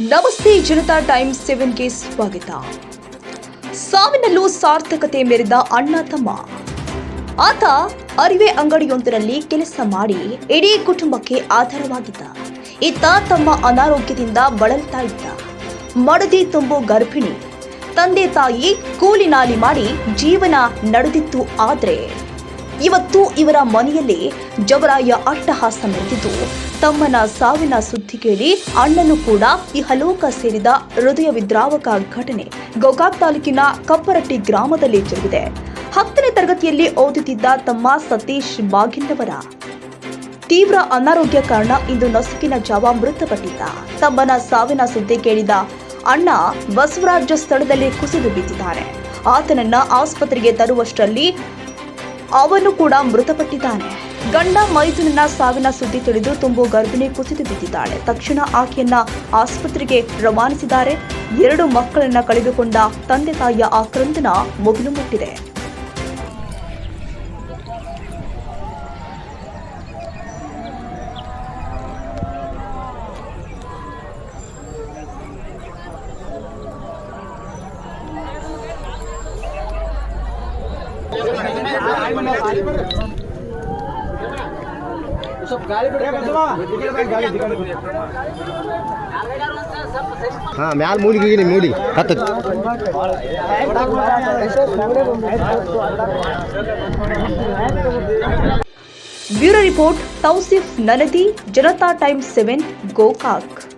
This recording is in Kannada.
ನಮಸ್ತೆ ಜನತಾ ಟೈಮ್ಸ್ ಸೆವೆನ್ಗೆ ಸ್ವಾಗತ. ಸಾವಿನಲ್ಲೂ ಸಾರ್ಥಕತೆ ಮೆರೆದ ಅಣ್ಣ ತಮ್ಮ. ಆತ ಅರಿವೆ ಅಂಗಡಿಯೊಂದರಲ್ಲಿ ಕೆಲಸ ಮಾಡಿ ಇಡೀ ಕುಟುಂಬಕ್ಕೆ ಆಧಾರವಾಗಿದ್ದ. ಇತ್ತ ತಮ್ಮ ಅನಾರೋಗ್ಯದಿಂದ ಬಳಲ್ತಾ ಇದ್ದ. ಮಡದಿ ತುಂಬು ಗರ್ಭಿಣಿ. ತಂದೆ ತಾಯಿ ಕೂಲಿ ನಾಲಿ ಮಾಡಿ ಜೀವನ ನಡೆದಿತ್ತು ಆದ್ರೆ ಇವತ್ತು ಇವರ ಮನೆಯಲ್ಲಿ ಜವರಾಯ ಅಟ್ಟಹಾಸ ನಡೆದಿದ್ದು, ತಮ್ಮನ ಸಾವಿನ ಸುದ್ದಿ ಕೇಳಿ ಅಣ್ಣನು ಕೂಡ ಈ ಹಲೋಕ ಸೇರಿದ ಹೃದಯ ವಿದ್ರಾವಕ ಘಟನೆ ಗೋಕಾಕ್ ತಾಲೂಕಿನ ಕಪ್ಪರಟ್ಟಿ ಗ್ರಾಮದಲ್ಲಿ ಜರುಗಿದೆ. ಹತ್ತನೇ ತರಗತಿಯಲ್ಲಿ ಓದುತ್ತಿದ್ದ ತಮ್ಮ ಸತೀಶ್ ಬಾಗಿಂದವರ ತೀವ್ರ ಅನಾರೋಗ್ಯ ಕಾರಣ ಇಂದು ನಸುಕಿನ ಜಾವ ಮೃತಪಟ್ಟಿದ್ದ. ತಮ್ಮನ ಸಾವಿನ ಸುದ್ದಿ ಕೇಳಿದ ಅಣ್ಣ ಬಸವರಾಜ ಸ್ಥಳದಲ್ಲಿ ಕುಸಿದು ಬಿದ್ದಿದ್ದಾರೆ ಆತನನ್ನ ಆಸ್ಪತ್ರೆಗೆ ತರುವಷ್ಟರಲ್ಲಿ ಅವನು ಕೂಡ ಮೃತಪಟ್ಟಿದ್ದಾನೆ. ಗಂಡ ಮೈದುನನ ಸಾವಿನ ಸುದ್ದಿ ತಿಳಿದು ತುಂಬು ಗರ್ಭಿಣಿ ಕುಸಿದು ಬಿದ್ದಿದ್ದಾಳೆ. ತಕ್ಷಣ ಆಕೆಯನ್ನ ಆಸ್ಪತ್ರೆಗೆ ರವಾನಿಸಿದ್ದಾರೆ. ಎರಡು ಮಕ್ಕಳನ್ನ ಕಳೆದುಕೊಂಡ ತಂದೆ ತಾಯಿಯ ಆಕ್ರಂದನ ಮುಗಿಲು ಮುಟ್ಟಿದೆ. हाँ मैं मूली की मूली। हत ब्यूरो रिपोर्ट तौसीफ ननदी जनता टाइम्स सेवन गोकाक।